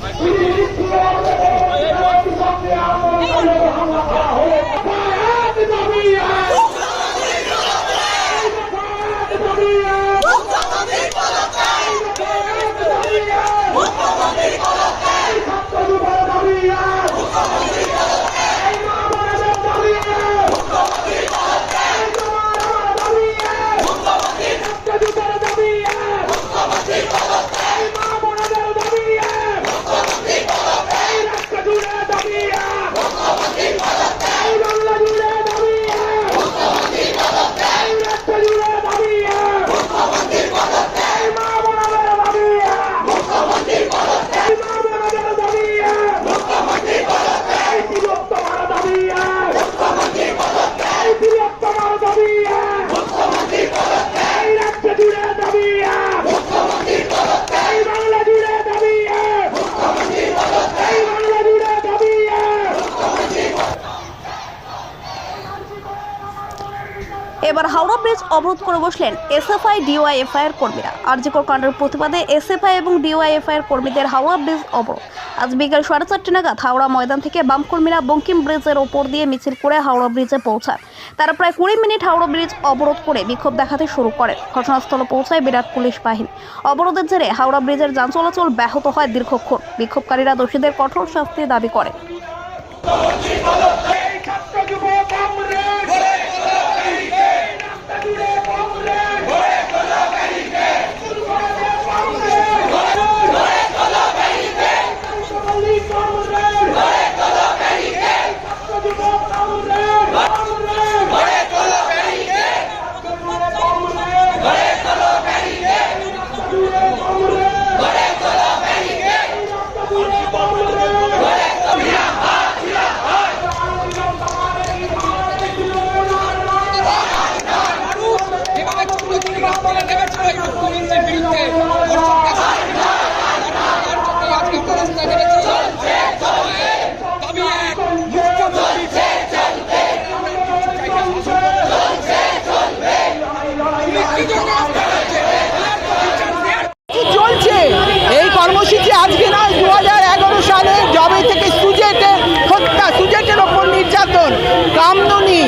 Like. এবার Howrah bridge অবরোধ করে বসলেন এসএফআই, ডিওয়াইএফআই এর কর্মীরা। আরজিকর কাণ্ডের প্রতিবাদে এসএফআই এবং ডিওয়াইএফআই এর কর্মীদের হাওড়া ব্রিজ অবরোধ। আজ বিকেল সাড়ে চারটে নাগাদ হাওড়া ময়দান থেকে বাম কর্মীরা বঙ্কিম ব্রিজের ওপর দিয়ে মিছিল করে হাওড়া ব্রিজে পৌঁছান তারা প্রায় কুড়ি মিনিট হাওড়া ব্রিজ অবরোধ করে বিক্ষোভ দেখাতে শুরু করেন। ঘটনাস্থলে পৌঁছায় বিরাট পুলিশ বাহিনী। অবরোধের জেরে হাওড়া ব্রিজের যান চলাচল ব্যাহত হয় দীর্ঘক্ষণ। বিক্ষোভকারীরা দোষীদের কঠোর শাস্তি দাবি করে ছাত্র যুব কংগ্রেস এভাবে ছোট ছোট রাস্তায় নেমেছিল এই মুখ্যমন্ত্রীর বিরুদ্ধে ওর সঙ্গে তার জন্য আজকে আমরা রাস্তায় নেমেছি দাবি এক মুখ্যমন্ত্রী কি চলছে এই কর্মসূচি আজকে নয় দু হাজার এগারো সালে জবে থেকে সুজেটের হত্যা সুজেটের ওপর নির্যাতন কামদুনি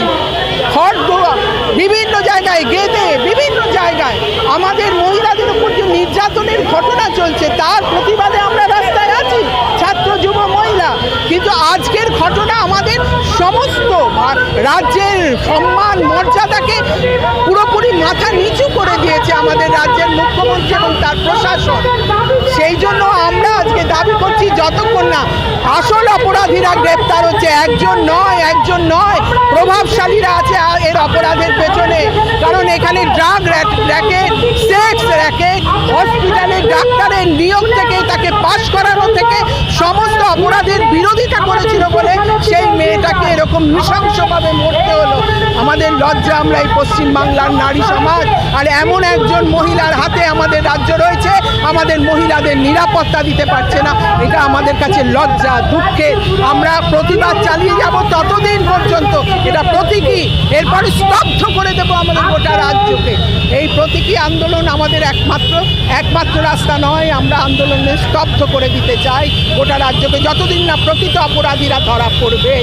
খড়দোয়া বিভিন্ন জায়গায় গেদে বিভিন্ন জায়গায় আমাদের মহিলাদের উপর যে নির্যাতনের ঘটনা চলছে, তার প্রতিবাদে আমরা রাস্তায় আছি। ছাত্র, যুব, মহিলা। কিন্তু আজকের ঘটনা আমাদের সমস্ত রাজ্যের সম্মান, মর্যাদাকে পুরোপুরি মাথা নিচু করে দিয়েছে আমাদের রাজ্যের মুখ্যমন্ত্রী এবং তার প্রশাসন। সেই জন্য আমরা আজকে দাবি করছি যতক্ষণ না আসল অপরাধীরা গ্রেপ্তার হচ্ছে, একজন নয় একজন নয়, প্রভাবশালীরা আছে এর অপরাধের পেছনে। কারণ এখানে ড্রাগ র্যাকেট, সেক্স র্যাকেট, হসপিটালে ডাক্তারের নিয়োগ থেকে তাকে পাশ করানো থেকে সমস্ত অপরাধের বিরোধিতা এরকম নৃশংসভাবে মরতে হলো। আমাদের লজ্জা আমরা এই পশ্চিমবাংলার নারী সমাজ, আর এমন একজন মহিলার হাতে আমাদের রাজ্য রয়েছে, আমাদের মহিলাদের নিরাপত্তা দিতে পারছে না। এটা আমাদের কাছে লজ্জা, দুঃখে। আমরা প্রতিবাদ চালিয়ে যাব ততদিন পর্যন্ত। এটা প্রতীকী। এরপরে স্তব্ধ করে দেবো আমাদের গোটা রাজ্যকে। এই প্রতীকী আন্দোলন আমাদের একমাত্র একমাত্র রাস্তা নয়। আমরা আন্দোলনে স্তব্ধ করে দিতে চাই। গোটা রাজ্যকে যতদিন না প্রকৃত অপরাধীরা ধরা পড়বে।